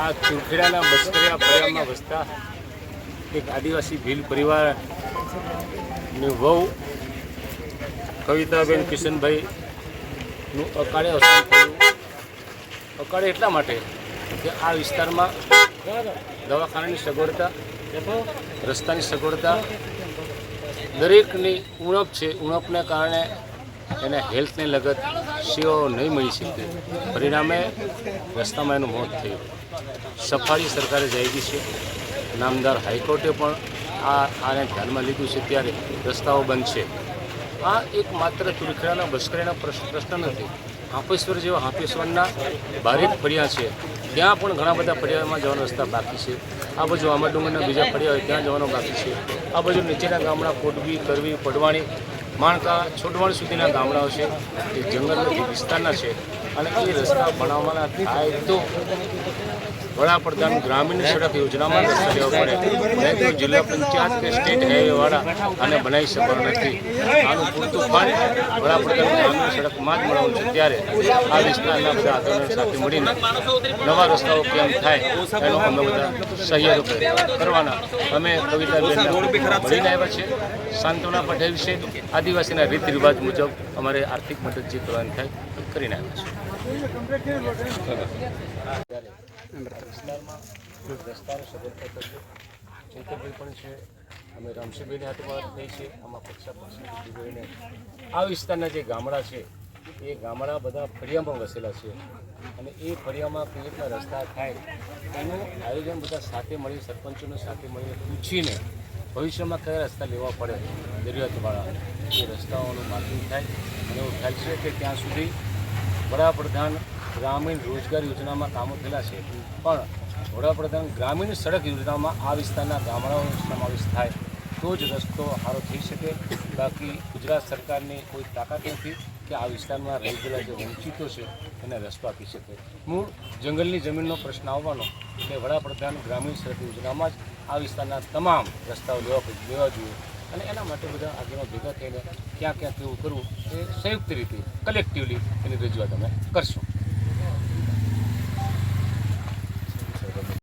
આ ચુરખેડાના બસ્કરિયા ફળિયામાં વસતા એક આદિવાસી ભીલ પરિવારની વહુ કવિતાબેન કિશનભાઈનું અકાળે અવસાન થયું. અકાળે એટલા માટે કે આ વિસ્તારમાં દવાખાનાની સગવડતા, રસ્તાની સગવડતા દરેકની ઉણપ છે. ઉણપને કારણે એને હેલ્થને લગત સેવાઓ નહીં મળી શકતી પરિણામે રસ્તામાં એનું મોત થયું. સફારી સરકારે જાહેરી છે. નામદાર હાઈકોર્ટે પણ આ આને ધ્યાનમાં લીધું છે ત્યારે રસ્તાઓ બંધ છે. આ એક માત્ર ચુરખેડાના બસ્કરેના પ્રશ્ન નથી. હાંપેશ્વર જેવા હાંપેશ્વરના બારેક ફળિયા છે. ત્યાં પણ ઘણા બધા ફળિયામાં જવાનો રસ્તા બાકી છે. આ બાજુ આંબા ડુંગરના બીજા ફળિયા હોય, ત્યાં જવાનો બાકી છે. આ બાજુ નીચેના ગામડા કોટબી, કરવી, પડવાણી માણકા છોડવાણ સુધીના ગામડાઓ છે જે જંગલ વિસ્તારના છે. અને એ રસ્તા બનાવવાના થાય તો વડાપ્રધાન ગ્રામીણ સડક યોજનામાં રસ્તા લેવા પડે. જિલ્લા પંચાયત કે સ્ટેટ હાઈવેવાળા આને બનાવી શકવાનું નથી. આનું પૂરતું પાણી વડાપ્રધાન ગ્રામીણ સડકમાં જ મળવાનું છે. ત્યારે આ વિસ્તારના બધા આગળ સાથે મળીને નવા રસ્તાઓ કેમ થાય એનો અમે બધા સહયોગ કરવાના. અમે કવિતાબેન મળીને આવ્યા છે સાંત્વના પટેલ છે. આદિવાસીના રીત રિવાજ મુજબ અમારે આર્થિક મદદ જે કરવાની થાય એ કરીને આવ્યા છે. અમે રામસિંહભાઈની હાથે થઈ છે આમાં પક્ષા પક્ષી આ વિસ્તારના જે ગામડા છે, એ ગામડા બધા ફળિયામાં વસેલા છે અને એ ફળિયામાં કેવી રીતના રસ્તા થાય, એનું આયોજન બધા સાથે મળી, સરપંચોને સાથે મળીને પૂછીને ભવિષ્યમાં કયા રસ્તા લેવા પડે જરૂરિયાતવાળા એ રસ્તાઓનું માર્કિંગ થાય અને એવું ખ્યાલ છે કે ત્યાં સુધી વડાપ્રધાન ગ્રામીણ રોજગાર યોજનામાં કામો થયેલા છે. પણ વડાપ્રધાન ગ્રામીણ સડક યોજનામાં આ વિસ્તારના ગામડાઓનો સમાવેશ થાય તો જ રસ્તો સારો થઈ શકે. બાકી ગુજરાત સરકારની કોઈ તાકાત નથી કે આ વિસ્તારમાં રહી ગયેલા જે વંચિતો છે એને રસ્તો આપી શકે. મૂળ જંગલની જમીનનો પ્રશ્ન આવવાનો એટલે વડાપ્રધાન ગ્રામીણ સડક યોજનામાં જ આ વિસ્તારના તમામ રસ્તાઓ લેવા લેવા જોઈએ. અને એના માટે બધા આગેવાન ભેગા થઈને ક્યાં ક્યાં કેવું કરવું એ સંયુક્ત રીતે કલેક્ટિવલી એની રજૂઆત અમે કરશું.